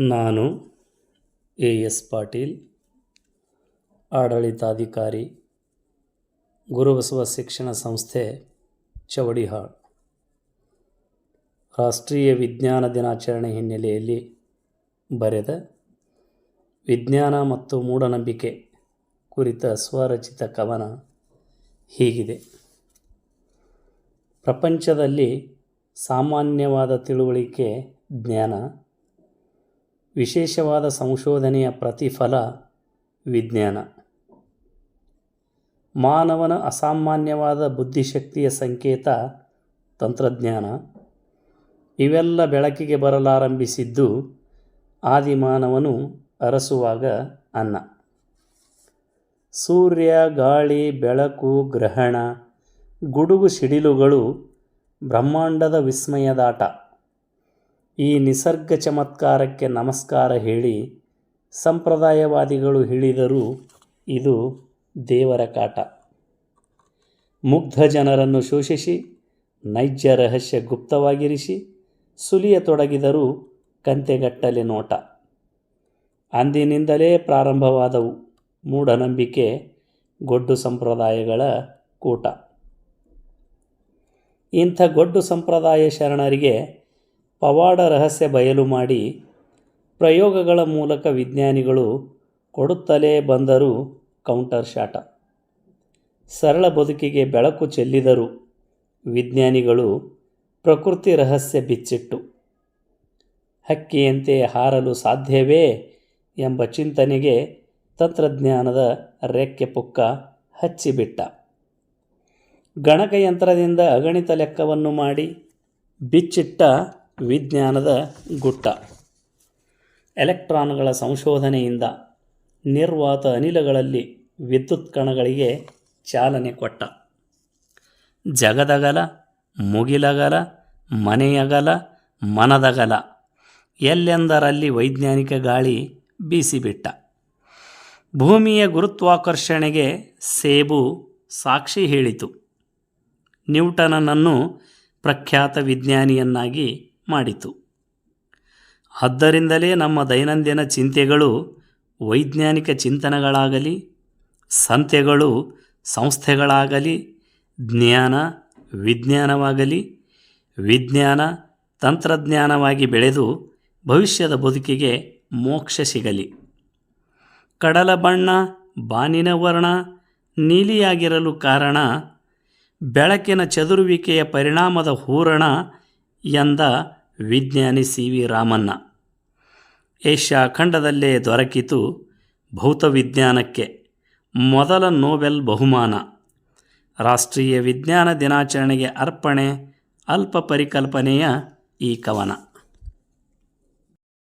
ನಾನು A S Patil, ಆಡಳಿತಾಧಿಕಾರಿ, ಗುರುಬಸವ ಶಿಕ್ಷಣ ಸಂಸ್ಥೆ ಚವಡಿಹಾಳ್ ರಾಷ್ಟ್ರೀಯ ವಿಜ್ಞಾನ ದಿನಾಚರಣೆ ಹಿನ್ನೆಲೆಯಲ್ಲಿ ಬರೆದ ವಿಜ್ಞಾನ ಮತ್ತು ಮೂಢನಂಬಿಕೆ ಕುರಿತ ಸ್ವರಚಿತ ಕವನ ಹೀಗಿದೆ. ಪ್ರಪಂಚದಲ್ಲಿ ಸಾಮಾನ್ಯವಾದ ತಿಳುವಳಿಕೆ ಜ್ಞಾನ ವಿಶೇಷವಾದ ಸಂಶೋಧನೆಯ ಪ್ರತಿಫಲ ವಿಜ್ಞಾನ. ಮಾನವನ ಅಸಾಮಾನ್ಯವಾದ ಬುದ್ಧಿಶಕ್ತಿಯ ಸಂಕೇತ ತಂತ್ರಜ್ಞಾನ. ಇವೆಲ್ಲ ಬೆಳಕಿಗೆ ಬರಲಾರಂಭಿಸಿದ್ದು ಆದಿಮಾನವನು ಅರಸುವಾಗ ಅನ್ನ. ಸೂರ್ಯ, ಗಾಳಿ, ಬೆಳಕು, ಗ್ರಹಣ, ಗುಡುಗು, ಸಿಡಿಲುಗಳು ಬ್ರಹ್ಮಾಂಡದ ವಿಸ್ಮಯದಾಟ. ಈ ನಿಸರ್ಗ ಚಮತ್ಕಾರಕ್ಕೆ ನಮಸ್ಕಾರ ಹೇಳಿ ಸಂಪ್ರದಾಯವಾದಿಗಳು ಹೇಳಿದರೂ ಇದು ದೇವರ ಕಾಟ. ಮುಗ್ಧ ಜನರನ್ನು ಶೋಷಿಸಿ, ನೈಜ ರಹಸ್ಯ ಗುಪ್ತವಾಗಿರಿಸಿ, ಸುಲಿಯ ತೊಡಗಿದರೂ ಕಂತೆಗಟ್ಟಲೆ ನೋಟ. ಅಂದಿನಿಂದಲೇ ಪ್ರಾರಂಭವಾದವು ಮೂಢನಂಬಿಕೆ, ಗೊಡ್ಡು ಸಂಪ್ರದಾಯಗಳ ಕೂಟ. ಇಂಥ ಗೊಡ್ಡು ಸಂಪ್ರದಾಯ ಶರಣರಿಗೆ ಪವಾಡ ರಹಸ್ಯ ಬಯಲು ಮಾಡಿ ಪ್ರಯೋಗಗಳ ಮೂಲಕ ವಿಜ್ಞಾನಿಗಳು ಕೊಡುತ್ತಲೇ ಬಂದರು ಕೌಂಟರ್ ಶಾಟ. ಸರಳ ಬದುಕಿಗೆ ಬೆಳಕು ಚೆಲ್ಲಿದರು ವಿಜ್ಞಾನಿಗಳು ಪ್ರಕೃತಿ ರಹಸ್ಯ ಬಿಚ್ಚಿಟ್ಟು, ಹಕ್ಕಿಯಂತೆ ಹಾರಲು ಸಾಧ್ಯವೇ ಎಂಬ ಚಿಂತನೆಗೆ ತಂತ್ರಜ್ಞಾನದ ರೆಕ್ಕೆ ಪುಕ್ಕ ಹಚ್ಚಿಬಿಟ್ಟ. ಗಣಕಯಂತ್ರದಿಂದ ಅಗಣಿತ ಲೆಕ್ಕವನ್ನು ಮಾಡಿ ಬಿಚ್ಚಿಟ್ಟ ವಿಜ್ಞಾನದ ಗುಟ್ಟ. ಎಲೆಕ್ಟ್ರಾನ್ಗಳ ಸಂಶೋಧನೆಯಿಂದ ನಿರ್ವಾತ ಅನಿಲಗಳಲ್ಲಿ ವಿದ್ಯುತ್ ಕಣಗಳಿಗೆ ಚಾಲನೆ ಕೊಟ್ಟ. ಜಗದಗಲ, ಮುಗಿಲಗಲ, ಮನೆಯಗಲ, ಮನದಗಲ ಎಲ್ಲೆಂದರಲ್ಲಿ ವೈಜ್ಞಾನಿಕ ಗಾಳಿ ಬೀಸಿಬಿಟ್ಟ. ಭೂಮಿಯ ಗುರುತ್ವಾಕರ್ಷಣೆಗೆ ಸೇಬು ಸಾಕ್ಷಿ ಹೇಳಿತು. ನ್ಯೂಟನನನ್ನು ಪ್ರಖ್ಯಾತ ವಿಜ್ಞಾನಿಯನ್ನಾಗಿ ಮಾಡಿತು. ಆದ್ದರಿಂದಲೇ ನಮ್ಮ ದೈನಂದಿನ ಚಿಂತೆಗಳು ವೈಜ್ಞಾನಿಕ ಚಿಂತನೆಗಳಾಗಲಿ, ಸಂತೆಗಳು ಸಂಸ್ಥೆಗಳಾಗಲಿ, ಜ್ಞಾನ, ವಿಜ್ಞಾನವಾಗಲಿ, ವಿಜ್ಞಾನ, ತಂತ್ರಜ್ಞಾನವಾಗಿ ಬೆಳೆದು ಭವಿಷ್ಯದ ಬದುಕಿಗೆ ಮೋಕ್ಷ ಸಿಗಲಿ. ಕಡಲ ಬಣ್ಣ, ಬಾನಿನ ವರ್ಣ, ನೀಲಿಯಾಗಿರಲು ಕಾರಣ, ಬೆಳಕಿನ ಚದುರುವಿಕೆಯ ಪರಿಣಾಮದ ಹೂರಣ ಎಂದ ವಿಜ್ಞಾನಿ ಸಿ ವಿ ರಾಮಣ್ಣ. ಏಷ್ಯಾ ಖಂಡದಲ್ಲೇ ದೊರಕಿತು ಭೌತವಿಜ್ಞಾನಕ್ಕೆ ಮೊದಲ ನೋಬೆಲ್ ಬಹುಮಾನ. ರಾಷ್ಟ್ರೀಯ ವಿಜ್ಞಾನ ದಿನಾಚರಣೆಗೆ ಅರ್ಪಣೆ, ಅಲ್ಪ ಪರಿಕಲ್ಪನೆಯ ಈ ಕವನ.